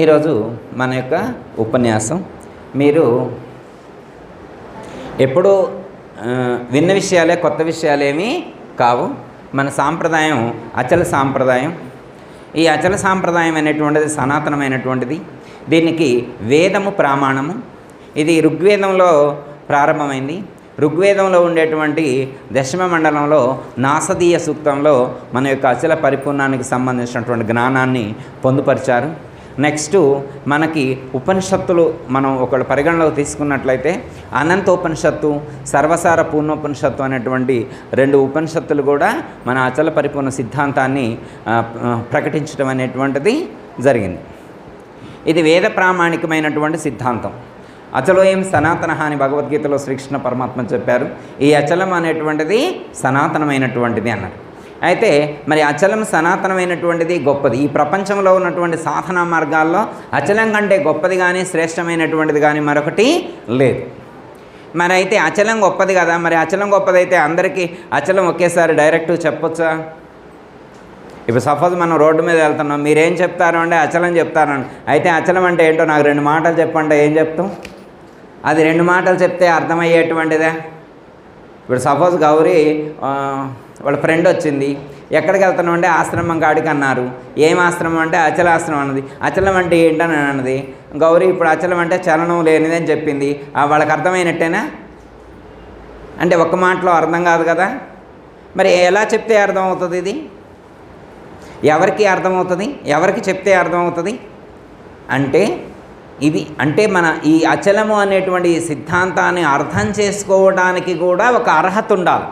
ఈరోజు మన యొక్క ఉపన్యాసం. మీరు ఎప్పుడూ విన్న విషయాలే కొత్త విషయాలేమీ కావు. మన సాంప్రదాయం అచల సాంప్రదాయం. ఈ అచల సాంప్రదాయం అనేటువంటిది సనాతనమైనటువంటిది. దీనికి వేదము ప్రామాణము. ఇది ఋగ్వేదంలో ప్రారంభమైంది. ఋగ్వేదంలో ఉండేటువంటి దశమ మండలంలో నాసదీయ సూక్తంలో మన యొక్క అచల పరిపూర్ణానికి సంబంధించినటువంటి జ్ఞానాన్ని పొందుపరిచారు. నెక్స్ట్ మనకి ఉపనిషత్తులు మనం ఒకళ్ళు పరిగణలోకి తీసుకున్నట్లయితే అనంతోపనిషత్తు సర్వసార పూర్ణోపనిషత్తు అనేటువంటి రెండు ఉపనిషత్తులు కూడా మన అచల పరిపూర్ణ సిద్ధాంతాన్ని ప్రకటించడం అనేటువంటిది జరిగింది. ఇది వేద ప్రామాణికమైనటువంటి సిద్ధాంతం. అచలోయం సనాతన అని భగవద్గీతలో శ్రీకృష్ణ పరమాత్మ చెప్పారు. ఈ అచలం అనేటువంటిది సనాతనమైనటువంటిది అన్నారు. అయితే మరి అచలం సనాతనమైనటువంటిది గొప్పది. ఈ ప్రపంచంలో ఉన్నటువంటి సాధనా మార్గాల్లో అచలం కంటే గొప్పది కానీ శ్రేష్టమైనటువంటిది కానీ మరొకటి లేదు. మరి అయితే అచలం గొప్పది కదా మరి అచలం గొప్పదైతే అందరికీ అచలం ఒకేసారి డైరెక్ట్ చెప్పొచ్చా? ఇప్పుడు సపోజ్ మనం రోడ్డు మీద వెళ్తున్నాం మీరేం చెప్తారు అంటే అచలం చెప్తారని. అయితే అచలం అంటే ఏంటో నాకు రెండు మాటలు చెప్పంటే ఏం చెప్తాం అది రెండు మాటలు చెప్తే అర్థమయ్యేటువంటిదే? ఇప్పుడు సపోజ్ గౌరీ వాళ్ళ ఫ్రెండ్ వచ్చింది. ఎక్కడికి వెళ్తున్నాం అంటే ఆశ్రమం కాడికి అన్నారు. ఏం ఆశ్రమం అంటే అచలాశ్రమం అన్నది. అచలం అంటే ఏంటని అన్నది. గౌరీ ఇప్పుడు అచలం అంటే చలనం లేనిదని చెప్పింది. వాళ్ళకి అర్థమైనట్టేనా? అంటే ఒక్క మాటలో అర్థం కాదు కదా? మరి ఎలా చెప్తే అర్థమవుతుంది ఇది? ఎవరికి అర్థమవుతుంది? ఎవరికి చెప్తే అర్థమవుతుంది? అంటే ఇది అంటే మన ఈ అచలము అనేటువంటి సిద్ధాంతాన్ని అర్థం చేసుకోవడానికి కూడా ఒక అర్హత ఉండాలి.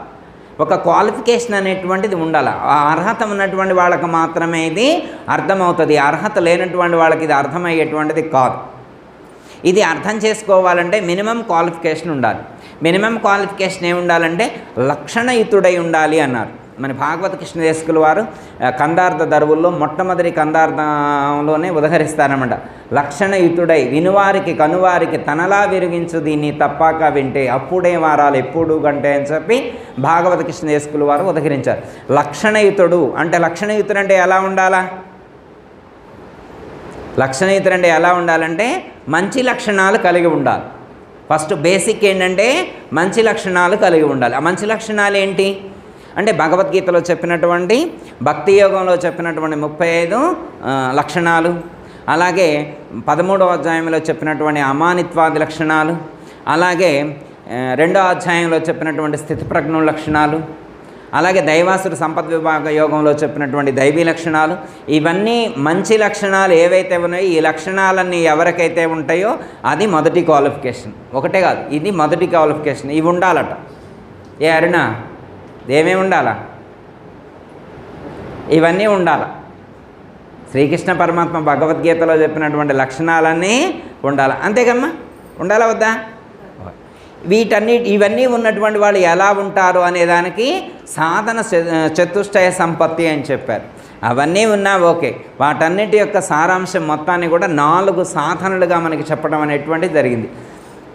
ఒక క్వాలిఫికేషన్ అనేటువంటిది ఉండాలి. ఆ అర్హత ఉన్నటువంటి వాళ్ళకి మాత్రమే ఇది అర్థమవుతుంది. అర్హత లేనటువంటి వాళ్ళకి ఇది అర్థమయ్యేటువంటిది కాదు. ఇది అర్థం చేసుకోవాలంటే మినిమం క్వాలిఫికేషన్ ఉండాలి. మినిమం క్వాలిఫికేషన్ ఏమి ఉండాలంటే లక్షణయుతుడై ఉండాలి అన్నారు. మన భాగవత కృష్ణదేశకుల వారు కందార్థ దరువుల్లో మొట్టమొదటి కందార్థంలోనే ఉదహరిస్తారన్నమాట. లక్షణయుతుడై వినువారికి కనువారికి తనలా విరిగించు దీన్ని తప్పాక వింటే అప్పుడే వారాలు ఎప్పుడు గంటే అని చెప్పి భాగవత కృష్ణదేశకుల వారు ఉదహరించారు. లక్షణయుతుడు అంటే లక్షణయుతుడు అంటే ఎలా ఉండాలా? లక్షణయుతుడు అంటే ఎలా ఉండాలంటే మంచి లక్షణాలు కలిగి ఉండాలి. ఫస్ట్ బేసిక్ ఏంటంటే మంచి లక్షణాలు కలిగి ఉండాలి. ఆ మంచి లక్షణాలు ఏంటి? అంటే భగవద్గీతలో చెప్పినటువంటి భక్తి యోగంలో చెప్పినటువంటి ముప్పై ఐదు లక్షణాలు. అలాగే పదమూడవ అధ్యాయంలో చెప్పినటువంటి అమానిత్వాది లక్షణాలు. అలాగే రెండో అధ్యాయంలో చెప్పినటువంటి స్థితిప్రజ్ఞ లక్షణాలు. అలాగే దైవాసుడు సంపద్ విభాగ యోగంలో చెప్పినటువంటి దైవీ లక్షణాలు. ఇవన్నీ మంచి లక్షణాలు ఏవైతే ఉన్నాయో ఈ లక్షణాలన్నీ ఎవరికైతే ఉంటాయో అది మొదటి క్వాలిఫికేషన్. ఒకటే కాదు ఇది మొదటి క్వాలిఫికేషన్. ఇవి ఉండాలట. ఏ అరుణ? ఏమేమి ఉండాలా? ఇవన్నీ ఉండాలి? శ్రీకృష్ణ పరమాత్మ భగవద్గీతలో చెప్పినటువంటి లక్షణాలన్నీ ఉండాలి? అంతేకమ్మా ఉండాలా వద్దా? వీటన్ని ఇవన్నీ ఉన్నటువంటి వాళ్ళు ఎలా ఉంటారు అనే దానికి సాధన చతుష్టయ సంపత్తి అని చెప్పారు. అవన్నీ ఉన్నా ఓకే. వాటన్నిటి యొక్క సారాంశం మొత్తాన్ని కూడా నాలుగు సాధనలుగా మనకి చెప్పడం అనేటువంటిది జరిగింది.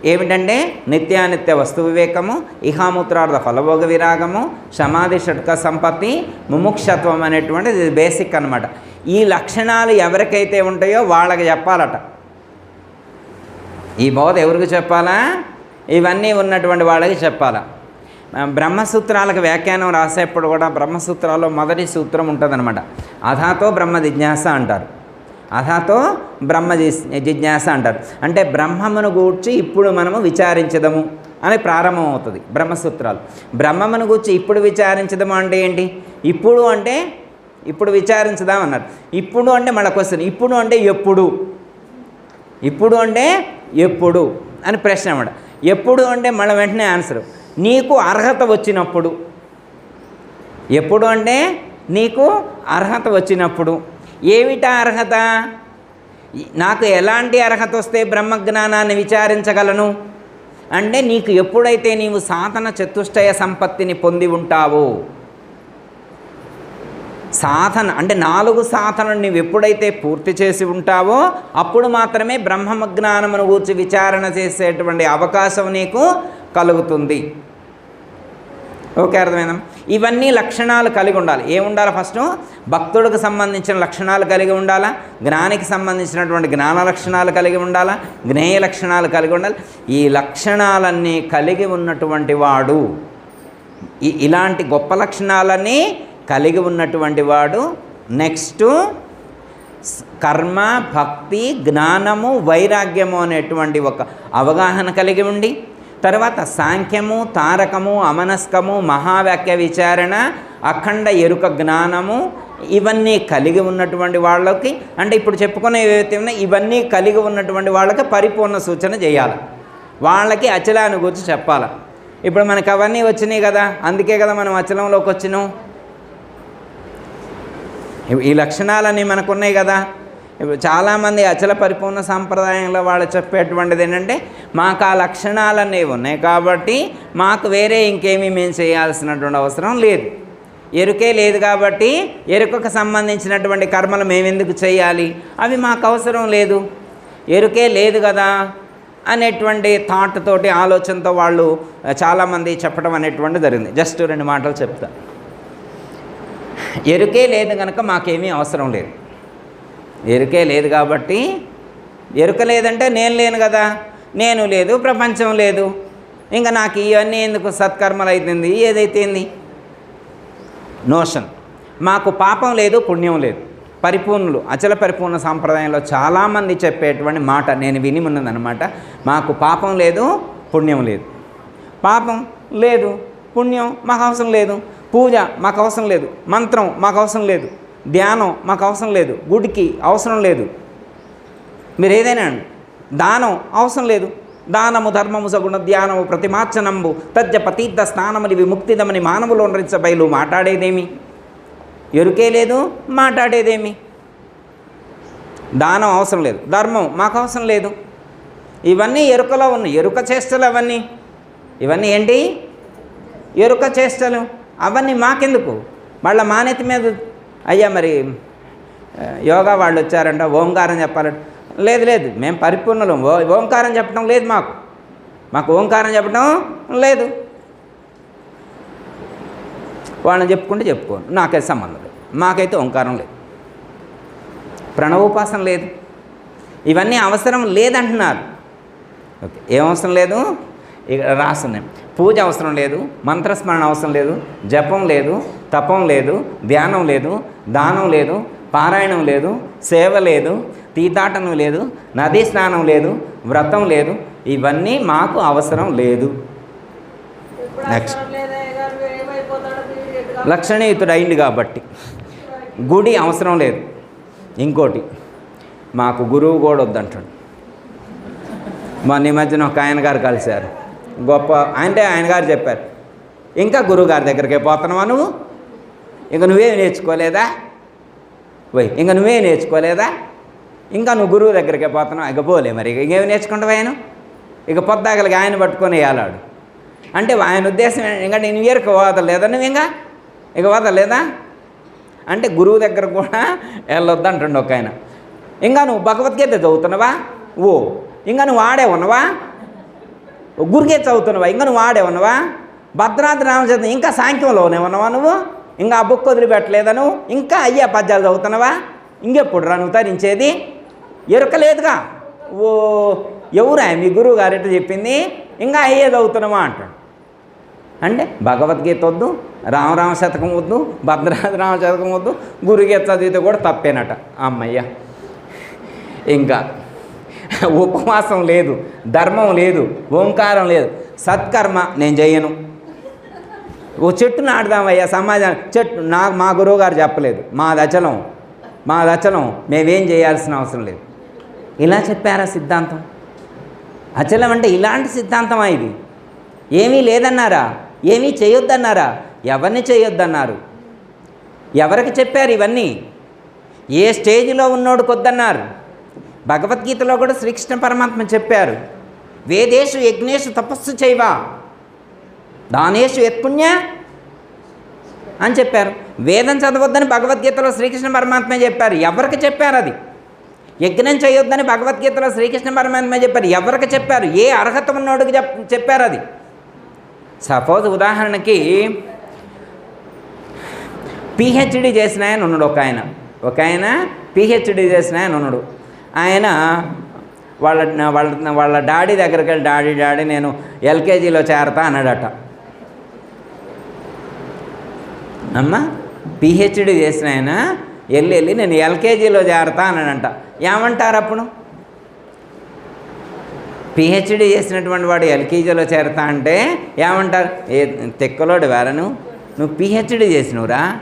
ఏమిటంటే నిత్యానిత్య వస్తు వివేకము ఇహామూత్రార్థ ఫలభోగ విరాగము సమాధి షట్క సంపత్తి ముముక్షత్వం అనేటువంటిది ఇది బేసిక్ అనమాట ఈ లక్షణాలు ఎవరికైతే ఉంటాయో వాళ్ళకి చెప్పాలట. ఈ బోధ ఎవరికి చెప్పాలా? ఇవన్నీ ఉన్నటువంటి వాళ్ళకి చెప్పాలా. బ్రహ్మసూత్రాలకు వ్యాఖ్యానం రాసేప్పుడు కూడా బ్రహ్మసూత్రాల్లో మొదటి సూత్రం ఉంటుందన్నమాట. అధాతో బ్రహ్మ జిజ్ఞాస అంటారు. అథాతో బ్రహ్మ జిస్- జిజ్ఞాస అంటారు. అంటే బ్రహ్మమును గూర్చి ఇప్పుడు మనము విచారించదము అని ప్రారంభమవుతుంది బ్రహ్మసూత్రాలు. బ్రహ్మమును గూర్చి ఇప్పుడు విచారించదము అంటే ఏంటి? ఇప్పుడు అంటే ఇప్పుడు విచారించదాం అన్నారు. ఇప్పుడు అంటే మళ్ళీ క్వశ్చన్ ఇప్పుడు అంటే ఎప్పుడు? ఇప్పుడు అంటే ఎప్పుడు అని ప్రశ్న అన్నమాట. ఎప్పుడు అంటే మళ్ళీ వెంటనే ఆన్సర్. నీకు అర్హత వచ్చినప్పుడు. ఎప్పుడు అంటే నీకు అర్హత వచ్చినప్పుడు. ఏమిటా అర్హత? నాకు ఎలాంటి అర్హత వస్తే బ్రహ్మజ్ఞానాన్ని విచారించగలను? అంటే నీకు ఎప్పుడైతే నీవు సాధన చతుష్టయ సంపత్తిని పొంది ఉంటావో సాధన అంటే నాలుగు సాధనలు నీవు ఎప్పుడైతే పూర్తి చేసి ఉంటావో అప్పుడు మాత్రమే బ్రహ్మ జ్ఞానమును గూర్చి విచారణ చేసేటువంటి అవకాశం నీకు కలుగుతుంది. ఓకే అర్థమైనా ఇవన్నీ లక్షణాలు కలిగి ఉండాలి. ఏముండాలి ఫస్ట్? భక్తుడికి సంబంధించిన లక్షణాలు కలిగి ఉండాలా? జ్ఞానికి సంబంధించినటువంటి జ్ఞాన లక్షణాలు కలిగి ఉండాలా? జ్ఞేయ లక్షణాలు కలిగి ఉండాలి? ఈ లక్షణాలన్నీ కలిగి ఉన్నటువంటి వాడు ఇలాంటి గొప్ప లక్షణాలన్నీ కలిగి ఉన్నటువంటి వాడు నెక్స్ట్ కర్మ భక్తి జ్ఞానము వైరాగ్యము అనేటువంటి ఒక అవగాహన కలిగి ఉండి తర్వాత సాంఖ్యము తారకము అమనస్కము మహావాక్య విచారణ అఖండ ఎరుక జ్ఞానము ఇవన్నీ కలిగి ఉన్నటువంటి వాళ్ళకి అంటే ఇప్పుడు చెప్పుకునే ఏవైతే ఉన్నాయో ఇవన్నీ కలిగి ఉన్నటువంటి వాళ్ళకి పరిపూర్ణ సూచన చేయాలి. వాళ్ళకి అచలాన్ని గురించి చెప్పాలి. ఇప్పుడు మనకు అవన్నీ వచ్చినాయి కదా అందుకే కదా మనం అచలంలోకి వచ్చినాం. ఈ లక్షణాలన్నీ మనకు ఉన్నాయి కదా. ఇప్పుడు చాలామంది అచల పరిపూర్ణ సాంప్రదాయంలో వాళ్ళు చెప్పేటువంటిది ఏంటంటే మాకు ఆ లక్షణాలన్నీ ఉన్నాయి కాబట్టి మాకు వేరే ఇంకేమీ మేము చేయాల్సినటువంటి అవసరం లేదు. ఎరుకే లేదు కాబట్టి ఎరుకకు సంబంధించినటువంటి కర్మలు మేము ఎందుకు చేయాలి? అవి మాకు అవసరం లేదు. ఎరుకే లేదు కదా? అనేటువంటి థాట్ తోటి ఆలోచనతో వాళ్ళు చాలామంది చెప్పడం అనేటువంటి జరిగింది. జస్ట్ రెండు మాటలు చెప్తా. ఎరుకే లేదు కనుక మాకేమీ అవసరం లేదు. ఎరుకే లేదు కాబట్టి ఎరుక లేదంటే నేను లేను కదా? నేను లేదు ప్రపంచం లేదు. ఇంకా నాకు ఇవన్నీ ఎందుకు? సత్కర్మలు అవుతుంది ఏదైతేంది? నోషన్. మాకు పాపం లేదు పుణ్యం లేదు. పరిపూర్ణులు అచల పరిపూర్ణ సాంప్రదాయంలో చాలామంది చెప్పేటువంటి మాట నేను విని ఉన్నదన్నమాట. మాకు పాపం లేదు పుణ్యం లేదు. పాపం లేదు పుణ్యం మాకు అవసరం లేదు. పూజ మాకు అవసరం లేదు. మంత్రం మాకు అవసరం లేదు. ధ్యానం మాకు అవసరం లేదు. గుడికి అవసరం లేదు. మీరు ఏదైనా దానం అవసరం లేదు. దానము ధర్మము సగుణ ధ్యానము ప్రతిమాచనంబు తజ్జప తీర్థ స్నానముని విముక్తిదమని మానవులు బయలు మాట్లాడేదేమి? ఎరుకే లేదు మాట్లాడేదేమి? దానం అవసరం లేదు. ధర్మం మాకు అవసరం లేదు. ఇవన్నీ ఎరుకలో ఉన్నాయి. ఎరుక చేష్టలు అవన్నీ. ఇవన్నీ ఏంటి? ఎరుక చేష్టలు. అవన్నీ మాకెందుకు? వాళ్ళ మానేతి మీద అయ్యా మరి యోగా వాళ్ళు వచ్చారంట ఓంకారం చెప్పాలంట. లేదు లేదు. మేము పరిపూర్ణలు. ఓ ఓంకారం చెప్పడం లేదు మాకు. మాకు ఓంకారం చెప్పడం లేదు. వాళ్ళని చెప్పుకుంటే చెప్పుకోను. నాకైతే సంబంధం లేదు. మాకైతే ఓంకారం లేదు. ప్రణవోపాసన లేదు. ఇవన్నీ అవసరం లేదంటున్నారు. ఓకే. ఏం అవసరం లేదు? ఇక్కడ రాస్తున్నాం పూజ అవసరం లేదు. మంత్రస్మరణ అవసరం లేదు. జపం లేదు. తపం లేదు. ధ్యానం లేదు. దానం లేదు. పారాయణం లేదు. సేవ లేదు. తీతాటనం లేదు నదీ స్నానం లేదు వ్రతం లేదు ఇవన్నీ మాకు అవసరం లేదు. Next. లక్షణీయుతుడు అయింది కాబట్టి. గుడి అవసరం లేదు. ఇంకోటి మాకు గురువు కూడా వద్దంటాడు. మొన్న ఈ మధ్యన ఒక ఆయన గారు కలిశారు. గొప్ప అంటే ఆయన గారు చెప్పారు ఇంకా గురువు గారి దగ్గరికి పోతున్నావా నువ్వు? ఇంక నువ్వేం నేర్చుకోలేదా? పోయి ఇంక నువ్వేం నేర్చుకోలేదా? ఇంకా నువ్వు గురువు దగ్గరికే పోతున్నావు? ఇక పోలే మరి. ఇక ఇంకేమి నేర్చుకుంటావు ఆయన? ఇక పొద్దాగలకి ఆయన పట్టుకొని వేయాలాడు అంటే ఆయన ఉద్దేశం ఏంటి? ఇంకా నేను ఇయర్కి వదలేదా నువ్వు ఇంకా? ఇక వదలేదా అంటే గురువు దగ్గర కూడా వెళ్ళొద్దు అంటుండు ఒక ఆయన. ఇంకా నువ్వు భగవద్గీత చదువుతున్నావా? ఓ. ఇంకా నువ్వు ఆడే ఉన్నవా? గురుగీత చదువుతున్నావా? ఇంకా నువ్వు ఆడే ఉన్నవా? భద్రాద్రి రామచంద్ర ఇంకా సాంఖ్యంలోనే ఉన్నావా నువ్వు? ఇంకా ఆ బుక్ వదిలిపెట్టలేదా నువ్వు? ఇంకా అయ్యే పద్యాలు చదువుతున్నావా? ఇంకెప్పుడు రా నువ్వు తరించేది? ఎరుకలేదుగా. ఓ ఎవరా మీ గురువు గారు ఎట్లా చెప్పింది? ఇంకా అయ్యే చదువుతున్నావా అంటాడు. అంటే భగవద్గీత వద్దు రామరామ శతకం వద్దు భద్రాద్రి రామ శతకం వద్దు గురుగీత చదివితే కూడా తప్పేనట అమ్మయ్య. ఇంకా ఉపవాసం లేదు ధర్మం లేదు ఓంకారం లేదు సత్కర్మ నేను చేయను ఓ చెట్టు నాటుదామయ్యా సమాజం చెట్టు నా మా గురువు గారు చెప్పలేదు మా దచలం మా దచలం మేమేం చేయాల్సిన అవసరం లేదు. ఇలా చెప్పారా సిద్ధాంతం? అచలం అంటే ఇలాంటి సిద్ధాంతమా ఇది? ఏమీ లేదన్నారా? ఏమీ చేయొద్దన్నారా? ఎవరిని చేయొద్దన్నారు? ఎవరికి చెప్పారు ఇవన్నీ? ఏ స్టేజ్లో ఉన్నోడు కొద్దన్నారు? భగవద్గీతలో కూడా శ్రీకృష్ణ పరమాత్మ చెప్పారు వేదేషు యజ్ఞేషు తపస్సు చేయవా? దానేషు ఎత్పుణ్య అని చెప్పారు. వేదం చదవద్దని భగవద్గీతలో శ్రీకృష్ణ పరమాత్మ చెప్పారు. ఎవరికి చెప్పారు అది? యజ్ఞం చేయొద్దని భగవద్గీతలో శ్రీకృష్ణ పరమాత్మ చెప్పారు. ఎవరికి చెప్పారు? ఏ అర్హత ఉన్నోడికి చెప్ చెప్పారు అది. సపోజ్ ఉదాహరణకి పిహెచ్డి చేసిన ఆయన ఉన్నాడు ఒక ఆయన. ఒక ఆయన పిహెచ్డి చేసిన ఆయన ఉన్నాడు. ఆయన వాళ్ళ వాళ్ళ వాళ్ళ డాడీ దగ్గరికి వెళ్ళి డాడీ డాడీ నేను ఎల్కేజీలో చేరతా అన్నాడట. అమ్మ పిహెచ్డి చేసిన ఆయన వెళ్ళి వెళ్ళి నేను ఎల్కేజీలో చేరతా అన్నాడంట. ఏమంటారు అప్పుడు? పిహెచ్డి చేసినటువంటి వాడు ఎల్కేజీలో చేరతా అంటే ఏమంటారు? ఏ తెక్కలోడు వేరను నువ్వు? పిహెచ్డి చేసినవురా.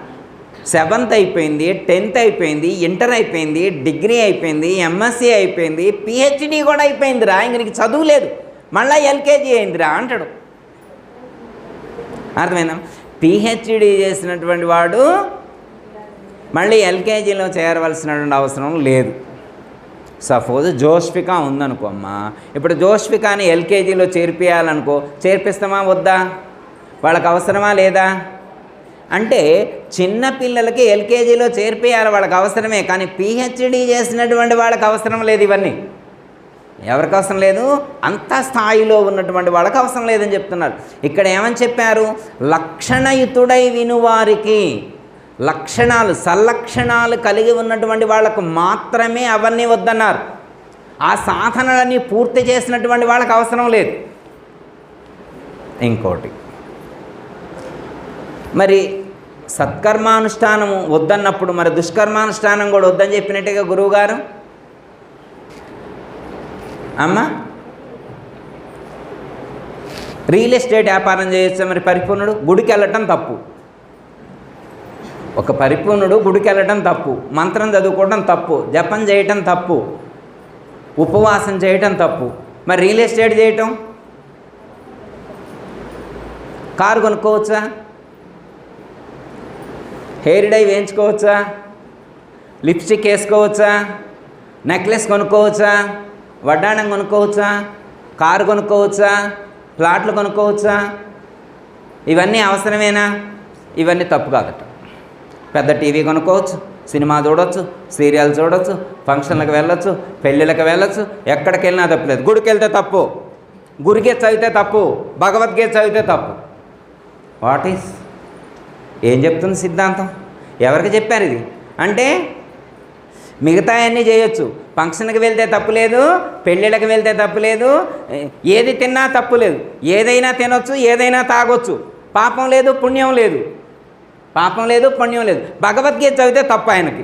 సెవెంత్ అయిపోయింది టెన్త్ అయిపోయింది ఇంటర్ అయిపోయింది డిగ్రీ అయిపోయింది ఎంఎస్సి అయిపోయింది పిహెచ్డి కూడా అయిపోయిందిరా. ఇంక నీకు చదువు లేదు. మళ్ళీ ఎల్కేజీ అయిందిరా అంటాడు. అర్థమైందా? పిహెచ్డి చేసినటువంటి వాడు మళ్ళీ ఎల్కేజీలో చేరవలసినటువంటి అవసరం లేదు. సపోజ్ జోష్ఫికా ఉందనుకో అమ్మా. ఇప్పుడు జోష్ఫికాని ఎల్కేజీలో చేర్పియాలనుకో చేర్పిస్తామా వద్దా? వాళ్ళకి అవసరమా లేదా? అంటే చిన్న పిల్లలకి ఎల్కేజీలో చేర్పించాలి వాళ్ళకి అవసరమే కానీ పిహెచ్డి చేసినటువంటి వాళ్ళకి అవసరం లేదు ఇవన్నీ. ఎవరికి అవసరం లేదు? అంత స్థాయిలో ఉన్నటువంటి వాళ్ళకి అవసరం లేదని చెప్తున్నారు. ఇక్కడ ఏమని చెప్పారు? లక్షణయుతుడై వినువారికి. లక్షణాలు సల్లక్షణాలు కలిగి ఉన్నటువంటి వాళ్ళకు మాత్రమే అవన్నీ వద్దన్నారు. ఆ సాధనలన్నీ పూర్తి చేసినటువంటి వాళ్ళకి అవసరం లేదు. ఇంకోటి. మరి సత్కర్మానుష్ఠానం వద్దన్నప్పుడు మరి దుష్కర్మానుష్ఠానం కూడా వద్దని చెప్పినట్టుగా గురువుగారు? అమ్మ? రియల్ ఎస్టేట్ వ్యాపారం చేయొచ్చా మరి పరిపూర్ణుడు? గుడికి వెళ్ళటం తప్పు. ఒక పరిపూర్ణుడు గుడికి వెళ్ళడం తప్పు మంత్రం చదువుకోవడం తప్పు జపం చేయటం తప్పు ఉపవాసం చేయటం తప్పు. మరి రియల్ ఎస్టేట్ చేయటం? కారు కొనుక్కోవచ్చా? హెయిర్ డై వేయించుకోవచ్చా? లిప్స్టిక్ వేసుకోవచ్చా? నెక్లెస్ కొనుక్కోవచ్చా? వడ్డాణం కొనుక్కోవచ్చా? కారు కొనుక్కోవచ్చా? ప్లాట్లు కొనుక్కోవచ్చా? ఇవన్నీ అవసరమేనా? ఇవన్నీ తప్పు కాదట. పెద్ద టీవీ కొనుక్కోవచ్చు సినిమా చూడొచ్చు సీరియల్ చూడొచ్చు ఫంక్షన్లకు వెళ్ళొచ్చు పెళ్ళిళ్ళకి వెళ్ళొచ్చు ఎక్కడికి వెళ్ళినా తప్పులేదు. గుడికి వెళ్తే తప్పు గురికి చదివితే తప్పు భగవద్గీత చదివితే తప్పు. వాట్ ఈస్ ఏం చెప్తుంది సిద్ధాంతం? ఎవరికి చెప్పారు ఇది? అంటే మిగతా అన్నీ చేయొచ్చు. ఫంక్షన్కి వెళ్తే తప్పు లేదు పెళ్ళిళ్ళకి వెళ్తే తప్పు లేదు ఏది తిన్నా తప్పు లేదు. ఏదైనా తినొచ్చు ఏదైనా తాగొచ్చు. పాపం లేదు పుణ్యం లేదు. పాపం లేదు పుణ్యం లేదు. భగవద్గీత చదివితే తప్పు ఆయనకి.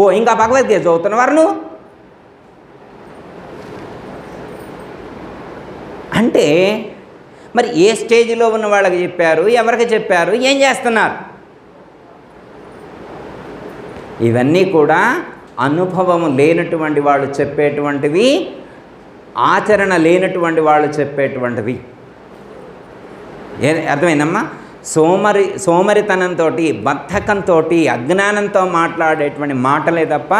ఓ ఇంకా భగవద్గీత చదువుతున్నవారు నువ్వు అంటే మరి ఏ స్టేజ్లో ఉన్న వాళ్ళకి చెప్పారు ఎవరికి చెప్పారు ఏం చేస్తున్నారు? ఇవన్నీ కూడా అనుభవం లేనటువంటి వాళ్ళు చెప్పేటువంటివి ఆచరణ లేనటువంటి వాళ్ళు చెప్పేటువంటివి. ఏ అర్థమైందమ్మా? సోమరి సోమరితనంతో బద్ధకంతో అజ్ఞానంతో మాట్లాడేటువంటి మాటలే తప్ప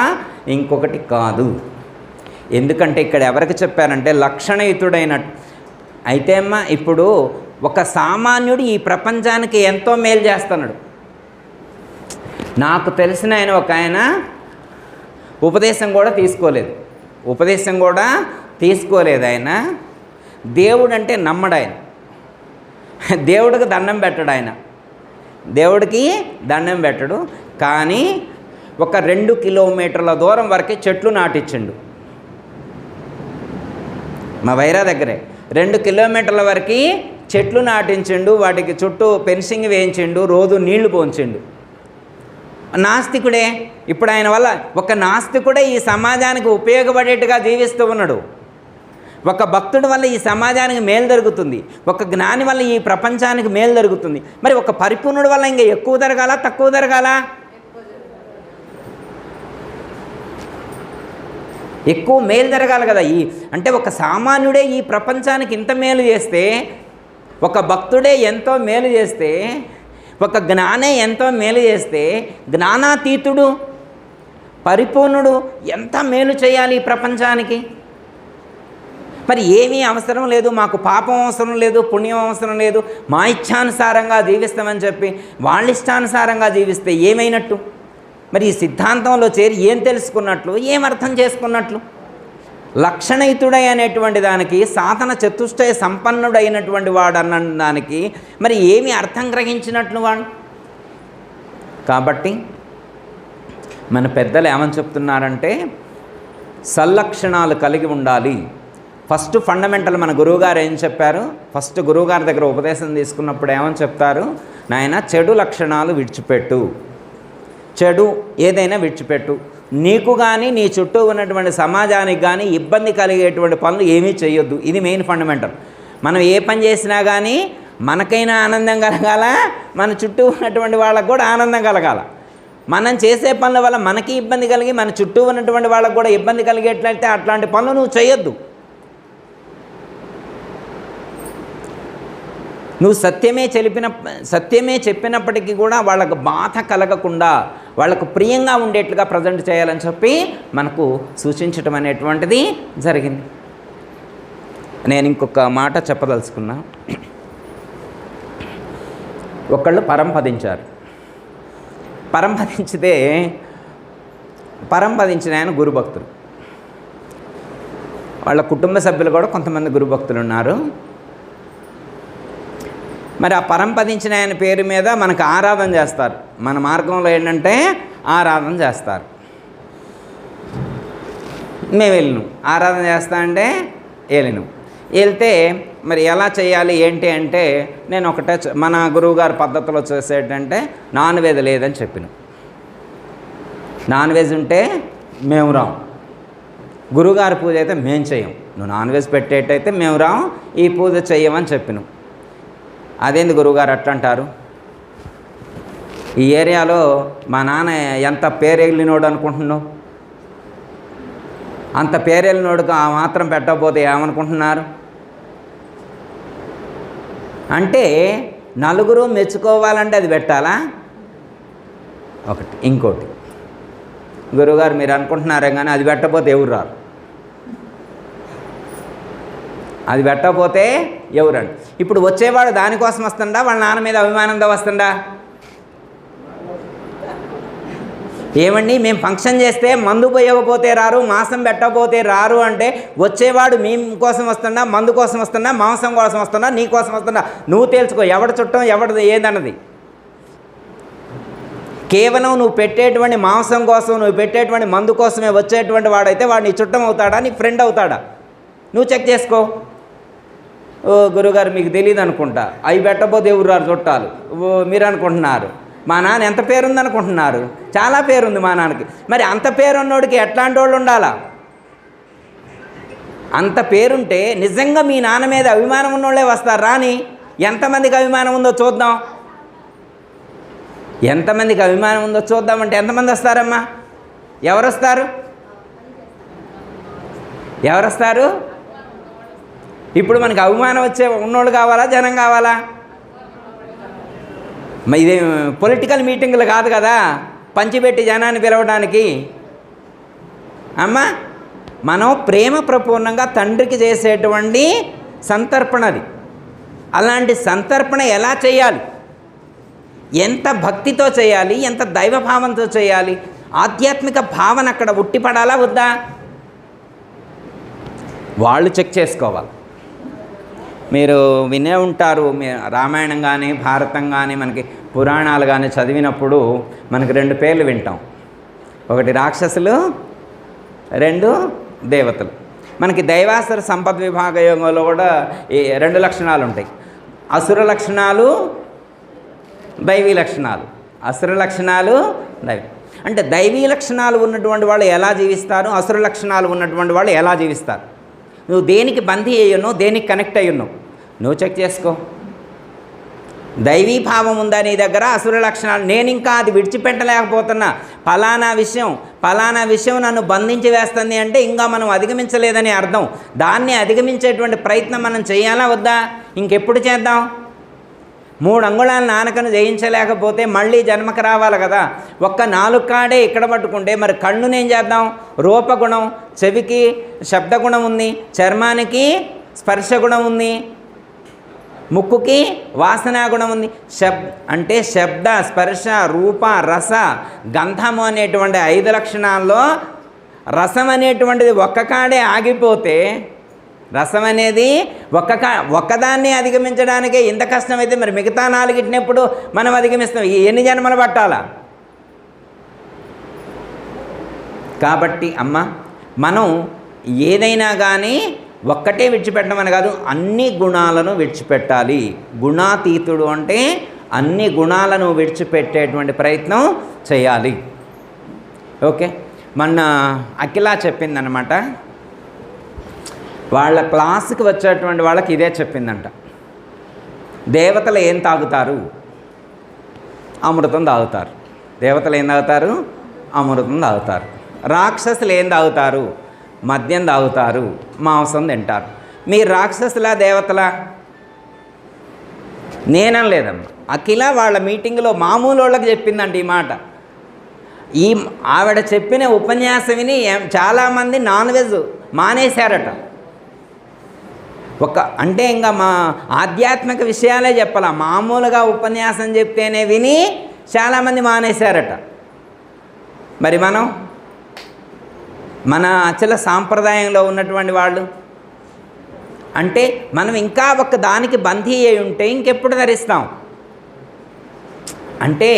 ఇంకొకటి కాదు. ఎందుకంటే ఇక్కడ ఎవరికి చెప్పారంటే లక్షణయుతుడైన అయితే అమ్మా ఇప్పుడు ఒక సామాన్యుడు ఈ ప్రపంచానికి ఎంతో మేలు చేస్తున్నాడు. నాకు తెలిసిన ఆయన ఒక ఆయన ఉపదేశం కూడా తీసుకోలేదు. ఉపదేశం కూడా తీసుకోలేదు ఆయన. దేవుడు అంటే నమ్మడాయన. దేవుడికి దండం పెట్టడు ఆయన. దేవుడికి దండం పెట్టడు. కానీ ఒక రెండు కిలోమీటర్ల దూరం వరకే చెట్లు నాటించిండు మా వైరా దగ్గరే. రెండు కిలోమీటర్ల వరకు చెట్లు నాటించిండు వాటికి చుట్టూ పెన్సింగ్ వేయించిండు రోజు నీళ్ళు పోంచిండు. నాస్తికుడే. ఇప్పుడు ఆయన వల్ల ఒక నాస్తికుడే ఈ సమాజానికి ఉపయోగపడేట్టుగా జీవిస్తూ ఉన్నాడు. ఒక భక్తుడి వల్ల ఈ సమాజానికి మేలు జరుగుతుంది. ఒక జ్ఞాని వల్ల ఈ ప్రపంచానికి మేలు జరుగుతుంది. మరి ఒక పరిపూర్ణుడి వల్ల ఇంకా ఎక్కువ జరగాల తక్కువ జరగాల? ఎక్కువ మేలు జరగాలి కదా ఈ. అంటే ఒక సామాన్యుడే ఈ ప్రపంచానికి ఇంత మేలు చేస్తే ఒక భక్తుడే ఎంతో మేలు చేస్తే ఒక జ్ఞానే ఎంతో మేలు చేస్తే జ్ఞానాతీతుడు పరిపూర్ణుడు ఎంత మేలు చేయాలి ఈ ప్రపంచానికి? మరి ఏమీ అవసరం లేదు మాకు పాపం అవసరం లేదు పుణ్యం అవసరం లేదు మా ఇచ్ఛానుసారంగా జీవిస్తామని చెప్పి వాళ్ళ ఇష్టానుసారంగా జీవిస్తే ఏమైనట్టు? మరి ఈ సిద్ధాంతంలో చేరి ఏం తెలుసుకున్నట్లు ఏం అర్థం చేసుకున్నట్లు? లక్షణయుతుడై అనేటువంటి దానికి సాధన చతుష్టయ సంపన్నుడైనటువంటి వాడు అన్న దానికి మరి ఏమి అర్థం గ్రహించినట్లు వాడు? కాబట్టి మన పెద్దలు ఏమని చెప్తున్నారంటే సల్లక్షణాలు కలిగి ఉండాలి. ఫస్ట్ ఫండమెంటల్ మన గురువుగారు ఏం చెప్పారు? ఫస్ట్ గురువుగారి దగ్గర ఉపదేశం తీసుకున్నప్పుడు ఏమని చెప్తారు? నాయన చెడు లక్షణాలు విడిచిపెట్టు. చెడు ఏదైనా విడిచిపెట్టు. నీకు కానీ నీ చుట్టూ ఉన్నటువంటి సమాజానికి కానీ ఇబ్బంది కలిగేటువంటి పనులు ఏమీ చేయొద్దు ఇది మెయిన్ ఫండమెంటల్. మనం ఏ పని చేసినా కానీ మనకైనా ఆనందం కలగాల మన చుట్టూ ఉన్నటువంటి వాళ్ళకు కూడా ఆనందం కలగాల. మనం చేసే పనుల వల్ల మనకి ఇబ్బంది కలిగి మన చుట్టూ ఉన్నటువంటి వాళ్ళకు కూడా ఇబ్బంది కలిగేట్లయితే అట్లాంటి పనులు నువ్వు చేయొద్దు నువ్వు సత్యమే చెలిపిన సత్యమే చెప్పినప్పటికీ కూడా వాళ్ళకు బాధ కలగకుండా వాళ్ళకు ప్రియంగా ఉండేట్లుగా ప్రజెంట్ చేయాలని చెప్పి మనకు సూచించటం అనేటువంటిది జరిగింది. నేను ఇంకొక మాట చెప్పదలుచుకున్నా. ఒకళ్ళు పరంపదించారు పరంపదించితే పరంపదించిన ఆయన గురుభక్తులు వాళ్ళ కుటుంబ సభ్యులు కూడా కొంతమంది గురుభక్తులు ఉన్నారు. మరి ఆ పరంపదించిన ఆయన పేరు మీద మనకు ఆరాధన చేస్తారు. మన మార్గంలో ఏంటంటే ఆరాధన చేస్తారు. మేము వెళ్ళినాం. ఆరాధన చేస్తా అంటే వెళ్ళినాం. వెళ్తే మరి ఎలా చేయాలి ఏంటి అంటే నేను ఒకటే మన గురువుగారి పద్ధతిలో చేసేటంటే నాన్ వెజ్ లేదని చెప్పిన. నాన్ వెజ్ ఉంటే మేము రాం. గురువుగారి పూజ అయితే మేము చేయం. నువ్వు నాన్ వెజ్ పెట్టేటైతే మేము రాం ఈ పూజ చేయమని చెప్పినాం. అదేంది గురువుగారు అట్లా అంటారు? ఈ ఏరియాలో మా నాన్న ఎంత పేరెళ్ళినోడు అనుకుంటున్నావు? అంత పేరెళ్ళినోడుకు ఆ మాత్రం పెట్టకపోతే ఏమనుకుంటున్నారు? అంటే నలుగురు మెచ్చుకోవాలంటే అది పెట్టాలా? ఒకటి ఇంకోటి. గురువుగారు మీరు అనుకుంటున్నారే కానీ అది పెట్టకపోతే ఎవరు రారు? అది పెట్టకపోతే ఎవరండి? ఇప్పుడు వచ్చేవాడు దానికోసం వస్తుండా? వాళ్ళ నాన్న మీద అభిమానంతో వస్తుండా? ఏమండి మేము ఫంక్షన్ చేస్తే మందు పోయకపోతే రారు మాంసం పెట్టకపోతే రారు అంటే వచ్చేవాడు మీ కోసం వస్తున్నా మందు కోసం వస్తున్నా మాంసం కోసం వస్తున్నా నీ కోసం వస్తుండా? నువ్వు తేల్చుకో ఎవడ చుట్టం ఎవడది ఏదన్నది? కేవలం నువ్వు పెట్టేటువంటి మాంసం కోసం నువ్వు పెట్టేటువంటి మందు కోసమే వచ్చేటువంటి వాడైతే వాడు నీ చుట్టం అవుతాడా నీ ఫ్రెండ్ అవుతాడా? నువ్వు చెక్ చేసుకో. ఓ గురుగారు మీకు తెలియదు అనుకుంటా. అవి పెట్టబోతే ఎవరు రారు చుట్టాలు? ఓ మీరు అనుకుంటున్నారు. మా నాన్న ఎంత పేరుంది అనుకుంటున్నారు చాలా పేరుంది మా నాన్నకి. మరి అంత పేరున్నోడికి ఎట్లాంటి వాళ్ళు ఉండాలా? అంత పేరుంటే నిజంగా మీ నాన్న మీద అభిమానం ఉన్నోళ్ళే వస్తారు. రాని ఎంతమందికి అభిమానం ఉందో చూద్దాం. ఎంతమందికి అభిమానం ఉందో చూద్దామంటే ఎంతమంది వస్తారమ్మా? ఎవరు వస్తారు ఎవరు వస్తారు ఇప్పుడు మనకి అభిమానం వచ్చే ఉన్నోళ్ళు కావాలా జనం కావాలా? ఇది పొలిటికల్ మీటింగులు కాదు కదా పంచిపెట్టి జనాన్ని పిలవడానికి. అమ్మా మనం ప్రేమ ప్రపూర్ణంగా తండ్రికి చేసేటువంటి సంతర్పణది అలాంటి సంతర్పణ ఎలా చేయాలి? ఎంత భక్తితో చేయాలి? ఎంత దైవభావంతో చేయాలి? ఆధ్యాత్మిక భావన అక్కడ ఉట్టిపడాలా వద్దా? వాళ్ళు చెక్ చేసుకోవాలి. మీరు వినే ఉంటారు రామాయణం కానీ భారతం కానీ మనకి పురాణాలు కానీ చదివినప్పుడు మనకి రెండు పేర్లు వింటాం. ఒకటి రాక్షసులు రెండు దేవతలు. మనకి దైవాసుర సంపద్ విభాగ యోగంలో కూడా ఈ రెండు లక్షణాలు ఉంటాయి. అసుర లక్షణాలు దైవీ లక్షణాలు. అసుర లక్షణాలు దైవీ. అంటే దైవీ లక్షణాలు ఉన్నటువంటి వాళ్ళు ఎలా జీవిస్తారు? అసుర లక్షణాలు ఉన్నటువంటి వాళ్ళు ఎలా జీవిస్తారు? నువ్వు దేనికి బందీ అయ్యున్నావు దేనికి కనెక్ట్ అయ్యున్నావు నువ్వు చెక్ చేసుకో. దైవీ భావం ఉందా నీ దగ్గర? అసుర లక్షణాలు. నేను ఇంకా అది విడిచిపెట్టలేకపోతున్నా. ఫలానా విషయం ఫలానా విషయం నన్ను బంధించి వేస్తుంది అంటే ఇంకా మనం అధిగమించలేదని అర్థం. దాన్ని అధిగమించేటువంటి ప్రయత్నం మనం చేయాలా వద్దా? ఇంకెప్పుడు చేద్దాం? మూడు అంగుళాల నానకను జయించలేకపోతే మళ్ళీ జన్మకు రావాలి కదా. ఒక్క నాలుగు కాడే ఇక్కడ పట్టుకుంటే మరి కళ్ళునేం చేద్దాం? రూపగుణం చెవికి శబ్దగుణం ఉంది చర్మానికి స్పర్శ గుణం ఉంది ముక్కుకి వాసనా గుణం ఉంది. శబ్ అంటే శబ్ద స్పర్శ రూప రస గంధము అనేటువంటి ఐదు లక్షణాల్లో రసం అనేటువంటిది ఒక్క కాడే ఆగిపోతే రసం అనేది ఒక్క ఒక్కదాన్ని అధిగమించడానికే ఇంత కష్టమైతే మరి మిగతా నాలుగిటినప్పుడు మనం అధిగమిస్తాం. ఎన్ని జన్మలు పట్టాలా? కాబట్టి అమ్మ మనం ఏదైనా కానీ ఒక్కటే విడిచిపెట్టమని కాదు అన్ని గుణాలను విడిచిపెట్టాలి. గుణాతీతుడు అంటే అన్ని గుణాలను విడిచిపెట్టేటువంటి ప్రయత్నం చేయాలి. ఓకే? మొన్న అఖిలా చెప్పిందనమాట వాళ్ళ క్లాస్కి వచ్చేటువంటి వాళ్ళకి ఇదే చెప్పిందంట. దేవతలు ఏం తాగుతారు? అమృతం తాగుతారు. దేవతలు ఏం తాగుతారు? అమృతం తాగుతారు. రాక్షసులు ఏం తాగుతారు? మద్యం తాగుతారు. మాంసం తింటారు. మీరు రాక్షసులా దేవతలా? నేనం లేదమ్మా. అఖిల వాళ్ళ మీటింగ్లో మామూలు వాళ్ళకి చెప్పిందండి ఈ మాట. ఈ ఆవిడ చెప్పిన ఉపన్యాసం విని చాలామంది నాన్ వెజ్ మానేశారట. ఒక అంటే ఇంకా మా ఆధ్యాత్మిక విషయాలే చెప్పాల. మామూలుగా ఉపన్యాసం చెప్తేనే విని చాలామంది మానేశారట. మరి మనం? మన అచల సాంప్రదాయంలో ఉన్నటువంటి వాళ్ళు? అంటే మనం ఇంకా ఒక దానికి బందీ అయి ఉంటే ఇంకెప్పుడు ధరిస్తాం? అంటే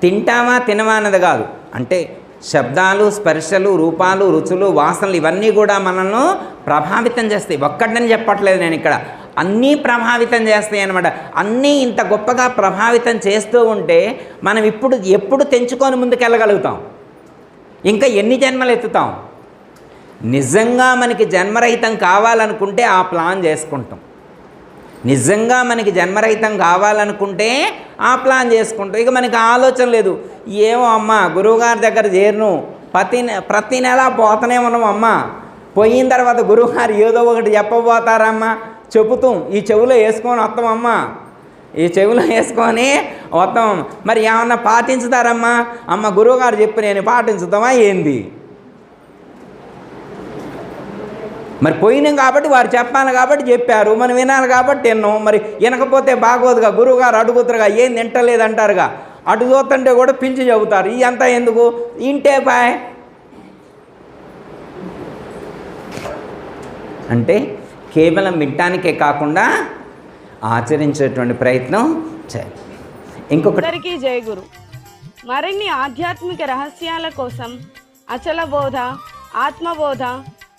తింటామా తినమా అన్నది కాదు. అంటే శబ్దాలు స్పర్శలు రూపాలు రుచులు వాసనలు ఇవన్నీ కూడా మనల్ని ప్రభావితం చేస్తాయి. ఒక్కటని చెప్పట్లేదు నేను ఇక్కడ. అన్నీ ప్రభావితం చేస్తాయి అనమాట అన్నీ ఇంత గొప్పగా ప్రభావితం చేస్తూ ఉంటే మనం ఇప్పుడు ఎప్పుడు తెంచుకొని ముందుకెళ్ళగలుగుతాం? ఇంకా ఎన్ని జన్మలు ఎత్తుతాం? నిజంగా మనకి జన్మరహితం కావాలనుకుంటే ఆ ప్లాన్ చేసుకుంటాం. నిజంగా మనకి జన్మరహితం కావాలనుకుంటే ఆ ప్లాన్ చేసుకుంటాం. ఇక మనకి ఆలోచన లేదు. ఏమో అమ్మ గురువుగారి దగ్గర చేరును. ప్రతి నె- ప్రతి నెల పోతనే ఉన్నాం అమ్మ. పోయిన తర్వాత గురువుగారు ఏదో ఒకటి చెప్పబోతారమ్మా. చెబుతాం. ఈ చెవిలో వేసుకొని వస్తామమ్మా ఈ చెవిలో వేసుకొని వస్తాం. మరి ఏమన్నా పాటించుతారమ్మా? అమ్మ గురువుగారు చెప్పి నేను పాటించుతామా ఏంది? మరి పోయినాం కాబట్టి వారు చెప్పాలి కాబట్టి చెప్పారు మనం వినాలి కాబట్టి విన్నాం. మరి వినకపోతే బాగోదుగా గురువుగారు అడుగుతారుగా ఏం తింటలేదంటారుగా? అటు చూస్తుంటే కూడా పిలిచి చెబుతారు ఈ అంతా ఎందుకు? ఇంటే పాయ్ అంటే కేవలం వినటానికే కాకుండా ఆచరించేటువంటి ప్రయత్నం చేయాలి. ఇంకొకటి జయగురు జయ గురు. మరిన్ని ఆధ్యాత్మిక రహస్యాల కోసం అచలబోధ ఆత్మబోధ